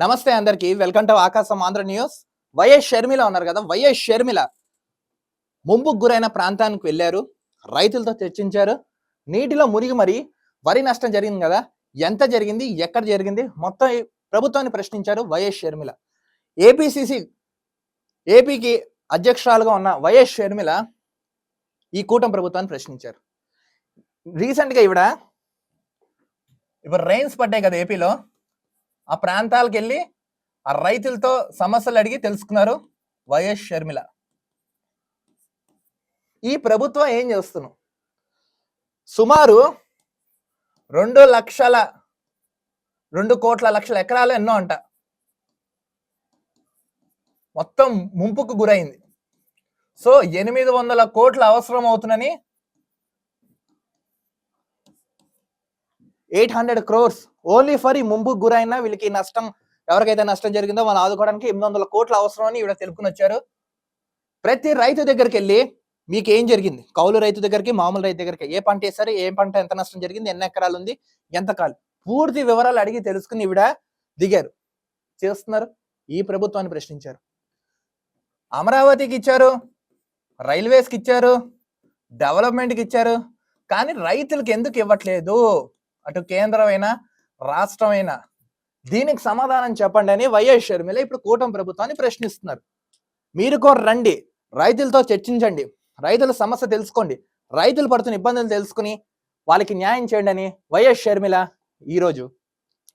నమస్తే అందరికి. Welcome to ఆకాశం ఆంధ్ర న్యూస్ వైఎస్ షర్మిల ఉన్నారు కదా. వైఎస్ షర్మిల ముంపుకు గురైన ప్రాంతానికి వెళ్ళారు. రైతులతో చర్చించారు. నీటిలో మురిగి మరి వరి నష్టం జరిగింది కదా. ఎంత జరిగింది? ఎక్కడ జరిగింది? మొత్తం ప్రభుత్వాన్ని ప్రశ్నించారు వైఎస్ షర్మిల ఏపీసీసీ ఏపీకి అధ్యక్షురాలుగా ఉన్న వైఎస్ షర్మిల ఈ కూటమి ప్రభుత్వాన్ని ప్రశ్నించారు. రీసెంట్గా ఇవిడ ఇప్పుడు రైన్స్ పడ్డాయి కదా ఏపీలో ఆ ప్రాంతాలకు వెళ్ళి ఆ రైతులతో సమస్యలు అడిగి తెలుసుకున్నారు వైఎస్ షర్మిల. ఈ ప్రభుత్వం ఏం చేస్తున్నాం సుమారు రెండు లక్షల రెండు కోట్ల లక్షల ఎకరాలు ఎన్నో అంట. మొత్తం ముంపుకు గురైంది. సో ఎనిమిది వందల కోట్ల అవసరం అవుతుందని eight hundred crores. Only for ఈ ముంపుకు గురైన వీళ్ళకి నష్టం ఎవరికైతే నష్టం జరిగిందో వాళ్ళు ఆదుకోవడానికి ఎనిమిది వందల కోట్ల అవసరం అని ఈవిడ తెలుపుకుని వచ్చారు. ప్రతి రైతు దగ్గరికి వెళ్ళి మీకు ఏం జరిగింది? కౌలు రైతు దగ్గరికి మామూలు రైతు దగ్గరికి ఏ పంట వేసారు ఏ పంట ఎంత నష్టం జరిగింది? ఎన్ని ఎకరాలు ఉంది? ఎంత కాలు? పూర్తి వివరాలు అడిగి తెలుసుకుని ఈవిడ దిగారు. చేస్తున్నారు. ఈ ప్రభుత్వాన్ని ప్రశ్నించారు. అమరావతికి ఇచ్చారు. రైల్వేస్కి ఇచ్చారు. డెవలప్మెంట్కి ఇచ్చారు. కానీ రైతులకు ఎందుకు ఇవ్వట్లేదు? అటు కేంద్రమైనా రాష్ట్రమైనా దీనికి సమాధానం చెప్పండి అని వైఎస్ షర్మిల ఇప్పుడు కూటమి ప్రభుత్వాన్ని ప్రశ్నిస్తున్నారు. మీరు కూడా రండి రైతులతో చర్చించండి రైతుల సమస్య తెలుసుకోండి రైతులు పడుతున్న ఇబ్బందులు తెలుసుకుని వాళ్ళకి న్యాయం చేయండి అని వైఎస్ షర్మిల ఈరోజు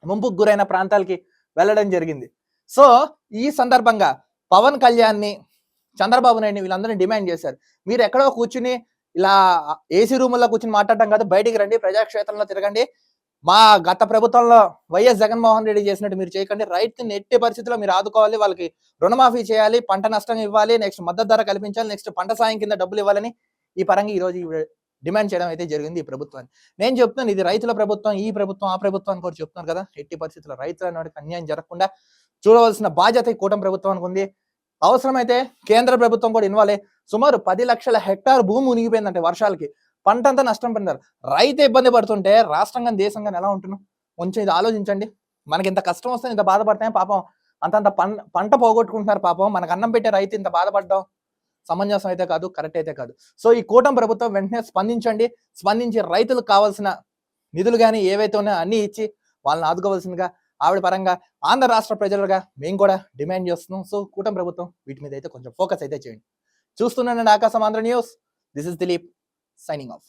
ముంపుకు గురైన ప్రాంతాలకి వెళ్ళడం జరిగింది. సో ఈ సందర్భంగా పవన్ కళ్యాణ్ని చంద్రబాబు నాయుడిని వీళ్ళందరినీ డిమాండ్ చేశారు. మీరు ఎక్కడో కూర్చుని ఇలా ఏసీ రూముల్లో కూర్చుని మాట్లాడటం కాదు బయటికి రండి ప్రజాక్షేత్రంలో తిరగండి. మా గత ప్రభుత్వంలో వైఎస్ జగన్మోహన్ రెడ్డి చేసినట్టు మీరు చేయకండి. రైతు ఎట్టి పరిస్థితుల్లో మీరు ఆదుకోవాలి వాళ్ళకి రుణమాఫీ చేయాలి పంట నష్టం ఇవ్వాలి నెక్స్ట్ మద్దతు ధర కల్పించాలి నెక్స్ట్ పంట సాయం కింద డబ్బులు ఇవ్వాలని ఈ పరంగా ఈ రోజు డిమాండ్ చేయడం అయితే జరిగింది ఈ ప్రభుత్వాన్ని. నేను చెప్తున్నాను ఇది రైతుల ప్రభుత్వం ఈ ప్రభుత్వం ఆ ప్రభుత్వం కూడా చెప్తున్నారు కదా. ఎట్టి పరిస్థితుల్లో రైతుల అన్యాయం జరగకుండా చూడవలసిన బాధ్యత ఈ కూటమి ప్రభుత్వానికి ఉంది. అవసరమైతే కేంద్ర ప్రభుత్వం కూడా ఇన్వాల్వ్ అయ్యి సుమారు పది లక్షల హెక్టార్ భూమి మునిగిపోయిందంటే వర్షాలకి. పంట అంతా నష్టం పొందారు రైతు ఇబ్బంది పడుతుంటే రాష్ట్రంగా దేశంగా ఎలా ఉంటున్నాం? కొంచెం ఇది ఆలోచించండి. మనకి ఇంత కష్టం వస్తే ఇంత బాధపడతాం పాపం అంతంత పంట పోగొట్టుకుంటున్నారు పాపం. మనకు అన్నం పెట్టే రైతు ఇంత బాధపడ్డాం సమంజసం అయితే కాదు కరెక్ట్ అయితే కాదు. సో ఈ కూటమి ప్రభుత్వం వెంటనే స్పందించండి. స్పందించి రైతులకు కావాల్సిన నిధులు కానీ ఏవైతే ఉన్నాయో అన్నీ ఇచ్చి వాళ్ళని ఆదుకోవాల్సిందిగా ఆవిడ పరంగా ఆంధ్ర రాష్ట్ర ప్రజలుగా మేము కూడా డిమాండ్ చేస్తున్నాం. సో కూటమి ప్రభుత్వం వీటి మీద అయితే కొంచెం ఫోకస్ అయితే చేయండి. చూస్తున్నానండి ఆకాశం Andhra news. This is Dilip signing off.